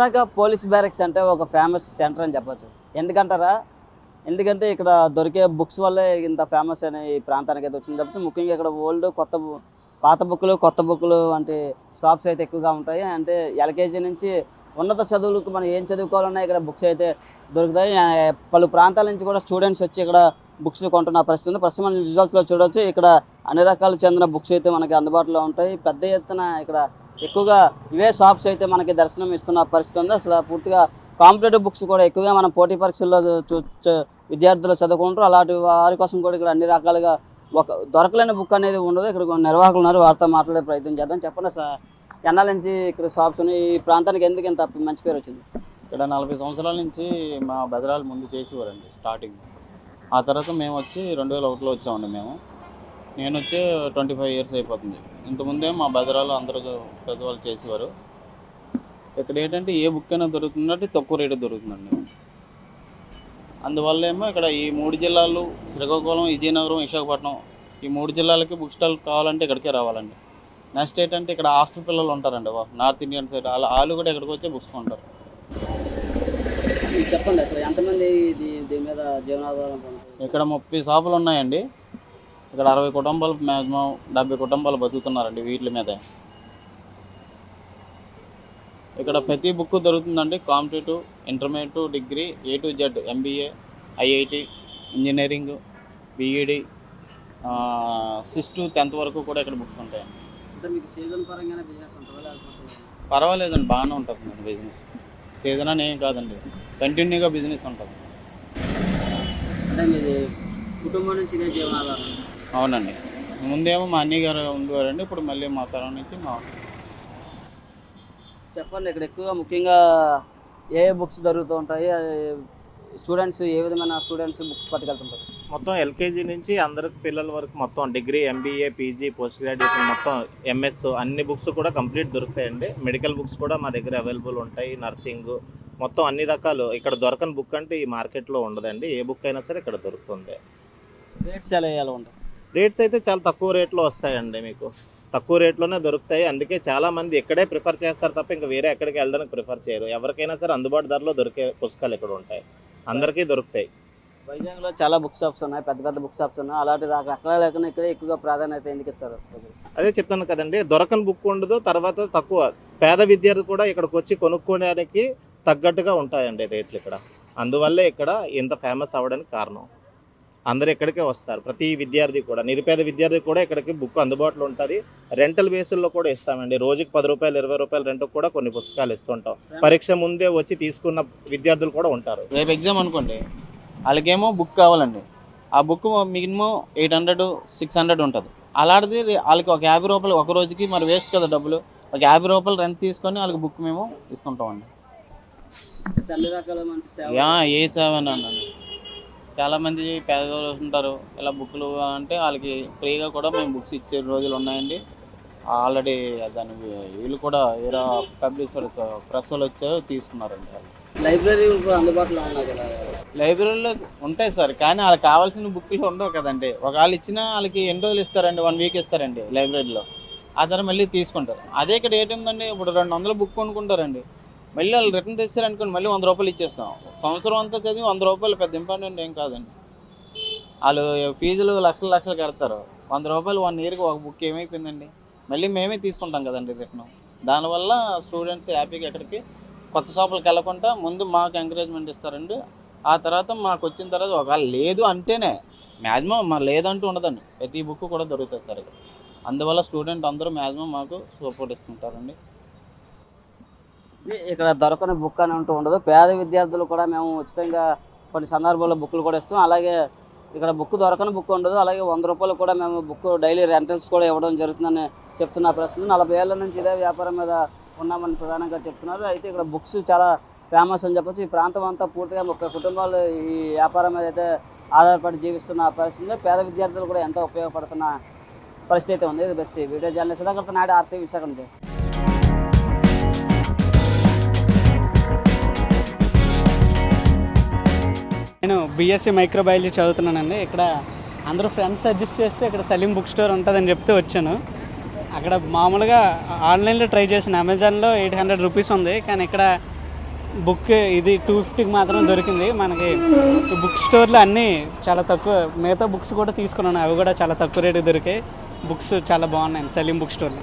Visakha police barracks అంటే ఒక famous centre అని చెప్పచ్చు. ఎందుకంటారా? ఎందుకంటే ఇక్కడ దొరికే బుక్స్ వల్లే ఇంత ఫేమస్ అనే ఈ ప్రాంతానికి అయితే వచ్చింది. చెప్పచ్చు ముఖ్యంగా ఇక్కడ ఓల్డ్ కొత్త పాత బుక్లు కొత్త బుక్లు వంటి షాప్స్ అయితే ఎక్కువగా ఉంటాయి. అంటే ఎల్కేజీ నుంచి ఉన్నత చదువులకు మనం ఏం చదువుకోవాలన్నా ఇక్కడ బుక్స్ అయితే దొరుకుతాయి. పలు ప్రాంతాల నుంచి కూడా స్టూడెంట్స్ వచ్చి ఇక్కడ బుక్స్ కొంటున్న పరిస్థితి ఉంది. ప్రస్తుతం మనం విజువల్స్లో చూడొచ్చు. ఇక్కడ అన్ని రకాలు చెందిన బుక్స్ అయితే మనకి అందుబాటులో ఉంటాయి. పెద్ద ఎత్తున ఇక్కడ ఎక్కువగా ఇవే షాప్స్ అయితే మనకి దర్శనం ఇస్తున్న పరిస్థితి ఉంది. అసలు పూర్తిగా కాంపిటేటివ్ బుక్స్ కూడా ఎక్కువగా మనం పోటీ పరీక్షల్లో చూ- విద్యార్థులు చదువుకుంటారు. అలాంటి వారి కోసం కూడా ఇక్కడ అన్ని రకాలుగా ఒక దొరకలేని బుక్ అనేది ఉండదు. ఇక్కడ నిర్వాహకులు ఉన్నారు. వారితో మాట్లాడే ప్రయత్నం చేద్దాం. చెప్పండి అసలు ఎన్నాల నుంచి ఇక్కడ షాప్స్ ఉన్నాయి? ఈ ప్రాంతానికి ఎందుకు ఇంత మంచి పేరు వచ్చింది? ఇక్కడ నలభై సంవత్సరాల నుంచి మా బెదరాలు ముందు చేసేవారండి స్టార్టింగ్ ఆ తర్వాత మేము వచ్చి రెండు వేల ఒకటిలో వచ్చామండి మేము. నేను వచ్చి ట్వంటీ ఫైవ్ ఇయర్స్ అయిపోతుంది. ఇంతకుముందే మా బెదరాలు అందరూ పెద్దవాళ్ళు చేసేవారు. ఇక్కడ ఏంటంటే ఏ బుక్ అయినా దొరుకుతుందంటే తక్కువ రేటు దొరుకుతుందండి. అందువల్ల ఏమో ఇక్కడ ఈ మూడు జిల్లాలు శ్రీకాకుళం విజయనగరం విశాఖపట్నం ఈ మూడు జిల్లాలకి బుక్ స్టాల్ కావాలంటే ఇక్కడికే రావాలండి. నెక్స్ట్ ఏంటంటే ఇక్కడ హాస్టల్ పిల్లలు ఉంటారండి నార్త్ ఇండియన్ సైడ్ వాళ్ళ వాళ్ళు కూడా ఇక్కడికి వచ్చి బుక్స్ కొంటారు. చెప్పండి అసలు ఎంతమంది దీని మీద జీవనాధారం? ఇక్కడ ముప్పై షాపులు ఉన్నాయండి. ఇక్కడ అరవై కుటుంబాలు మ్యాక్సిమం డెబ్బై కుటుంబాలు బతుకుతున్నారండి వీటి మీద. ఇక్కడ ప్రతి బుక్ దొరుకుతుందండి competitive intermediate degree A to Z MBA IIT engineering BEd six to tenth వరకు కూడా ఇక్కడ బుక్స్ ఉంటాయండి. పర్వాలేదండి బాగానే ఉంటుంది బిజినెస్. సీజన్ అని ఏం కాదండి కంటిన్యూగా బిజినెస్ ఉంటుంది. అంటే కుటుంబం నుంచి ఇదే జీవనాధారం. అవునండి. ముందేమో మా అన్నయ్య గారు ఉండేవారండి ఇప్పుడు మళ్ళీ మా తరం నుంచి మా చెప్పండి ఇక్కడ ఎక్కువగా ముఖ్యంగా ఏ బుక్స్ దొరుకుతూ ఉంటాయి? స్టూడెంట్స్ ఏ విధమైన స్టూడెంట్స్ బుక్స్ పట్టుకెళ్తుంటారు? మొత్తం ఎల్కేజీ నుంచి అందరికి పిల్లల వరకు మొత్తం degree MBA PG post graduation మొత్తం ఎంఎస్ అన్ని బుక్స్ కూడా కంప్లీట్ దొరుకుతాయండి. మెడికల్ బుక్స్ కూడా మా దగ్గర అవైలబుల్ ఉంటాయి నర్సింగ్ మొత్తం అన్ని రకాలు. ఇక్కడ దొరకని బుక్ అంటే ఈ మార్కెట్లో ఉండదండి. ఏ బుక్ అయినా సరే ఇక్కడ దొరుకుతుంది. రేట్స్ ఎలా ఎలా ఉంటాయి రేట్స్ అయితే చాలా తక్కువ రేట్లో వస్తాయండి మీకు. తక్కువ రేట్లోనే దొరుకుతాయి. అందుకే చాలా మంది ఇక్కడే ప్రిఫర్ చేస్తారు తప్ప ఇంకా వేరే ఎక్కడికి వెళ్ళడానికి ప్రిఫర్ చేయరు. ఎవరికైనా సరే అందుబాటు ధరలో దొరికే పుస్తకాలు ఇక్కడ ఉంటాయి. అందరికీ దొరుకుతాయి. వైజాగ్లో చాలా బుక్ షాప్స్ ఉన్నాయి. పెద్ద పెద్ద బుక్ షాప్స్ ఉన్నాయి. అలాంటి అక్కడ అక్కడ లేకుండా ఇక్కడే ఎక్కువగా ప్రాధాన్యత ఎందుకు ఇస్తారు? అదే చెప్తాను కదండి. దొరకని బుక్ ఉండదు. తర్వాత తక్కువ. పేద విద్యార్థి కూడా ఇక్కడికి వచ్చి కొనుక్కోవడానికి తగ్గట్టుగా ఉంటాయండి రేట్లు ఇక్కడ. అందువల్లే ఇక్కడ ఇంత ఫేమస్ అవ్వడానికి కారణం. అందరు ఇక్కడికే వస్తారు. ప్రతి విద్యార్థి కూడా నిరుపేద విద్యార్థి కూడా ఇక్కడికి బుక్ అందుబాటులో ఉంటుంది. రెంటల్ బేసుల్లో కూడా ఇస్తామండి. రోజుకి పది రూపాయలు ఇరవై రూపాయలు రెంట్ కూడా కొన్ని పుస్తకాలు ఇస్తుంటాం. పరీక్ష ముందే వచ్చి తీసుకున్న విద్యార్థులు కూడా ఉంటారు. రేపు ఎగ్జామ్ అనుకోండి వాళ్ళకేమో బుక్ కావాలండి. ఆ book minimum eight hundred six hundred ఉంటుంది. అలాంటిది వాళ్ళకి ఒక యాభై రూపాయలు ఒక రోజుకి మరి వేస్ట్ కదా డబ్బులు. ఒక యాభై రూపాయలు రెంట్ తీసుకొని వాళ్ళకి బుక్ మేము ఇస్తుంటామండి. సేవ ఏ సెవెన్ అన్నాను చాలామంది పేదవాళ్ళు ఉంటారు ఇలా బుక్లు అంటే వాళ్ళకి ఫ్రీగా కూడా మేము బుక్స్ ఇచ్చే రోజులు ఉన్నాయండి. ఆల్రెడీ దాని వీళ్ళు కూడా వేరే పబ్లిక్ ప్రెస్ వాళ్ళు వచ్చారు తీసుకున్నారండి. వాళ్ళు లైబ్రరీ అందుబాటులో ఉన్నాయి కదా? లైబ్రరీలో ఉంటాయి సార్ కానీ వాళ్ళకి కావాల్సిన బుక్లు ఉండవు కదండి. ఒకవేళ ఇచ్చినా వాళ్ళకి ఎన్ని రోజులు ఇస్తారండి? వన్ వీక్ ఇస్తారండి లైబ్రరీలో. ఆ తర్వాత మళ్ళీ తీసుకుంటారు. అదే ఇక్కడ ఏంటంటే ఇప్పుడు రెండు వందల బుక్ కొనుక్కుంటారండి. మళ్ళీ వాళ్ళు రిటర్న్ తెచ్చారనుకోండి మళ్ళీ వంద రూపాయలు ఇచ్చేస్తాం. సంవత్సరం అంతా చదివి వంద రూపాయలు పెద్ద ఇంపార్టెంట్ ఏం కాదండి. వాళ్ళు ఫీజులు లక్షలు లక్షలు కడతారు. వంద రూపాయలు వన్ ఇయర్కి ఒక బుక్ ఏమైపోయిందండి? మళ్ళీ మేమే తీసుకుంటాం కదండి రిటర్న్. దానివల్ల స్టూడెంట్స్ హ్యాపీగా ఎక్కడికి? కొత్త షాపులకు వెళ్ళకుండా ముందు మాకు ఎంకరేజ్మెంట్ ఇస్తారండి. ఆ తర్వాత మాకు వచ్చిన తర్వాత ఒకవేళ లేదు అంటేనే మ్యాక్సిమం మా లేదంటూ ఉండదండి. ప్రతి బుక్ కూడా దొరుకుతుంది సార్ ఇక్కడ అందువల్ల స్టూడెంట్ అందరూ మ్యాక్సిమం మాకు సపోర్ట్ ఇస్తుంటారండి. ఇక్కడ దొరకని బుక్ అని అంటూ ఉండదు. పేద విద్యార్థులు కూడా మేము ఉచితంగా కొన్ని సందర్భాల్లో బుక్లు కూడా ఇస్తాం. అలాగే ఇక్కడ బుక్ దొరకని బుక్ ఉండదు. అలాగే వంద రూపాయలు కూడా మేము బుక్ డైలీ రెంటల్స్ కూడా ఇవ్వడం జరుగుతుందని చెప్తున్న ప్రశ్న నలభై ఏళ్ళ నుంచి ఇదే వ్యాపారం మీద ఉన్నామని ప్రధానంగా చెప్తున్నారు. అయితే ఇక్కడ బుక్స్ చాలా ఫేమస్ అని చెప్పొచ్చు. ఈ ప్రాంతం అంతా పూర్తిగా ముప్పై కుటుంబాలు ఈ వ్యాపారం మీద అయితే ఆధారపడి జీవిస్తున్న పరిస్థితి పేద విద్యార్థులు కూడా ఎంతో ఉపయోగపడుతున్న పరిస్థితి అయితే ఉంది. ఇది best video journalist Sudhakar Naidu RT Visakha నేను బీఎస్సీ మైక్రోబయాలజీ చదువుతున్నానండి. ఇక్కడ అందరూ ఫ్రెండ్స్ సజెస్ట్ చేస్తే ఇక్కడ సలీం బుక్ స్టోర్ ఉంటుందని చెప్తే వచ్చాను. అక్కడ మామూలుగా ఆన్లైన్లో ట్రై చేసిన అమెజాన్లో ఎయిట్ హండ్రెడ్ రూపీస్ ఉంది. కానీ ఇక్కడ బుక్ ఇది టూ ఫిఫ్టీకి మాత్రం దొరికింది. మనకి బుక్ స్టోర్లో అన్నీ చాలా తక్కువ మిగతా బుక్స్ కూడా తీసుకున్నాను. అవి కూడా చాలా తక్కువ రేటు దొరికాయి. బుక్స్ చాలా బాగున్నాయి. సలీం బుక్ స్టోర్లో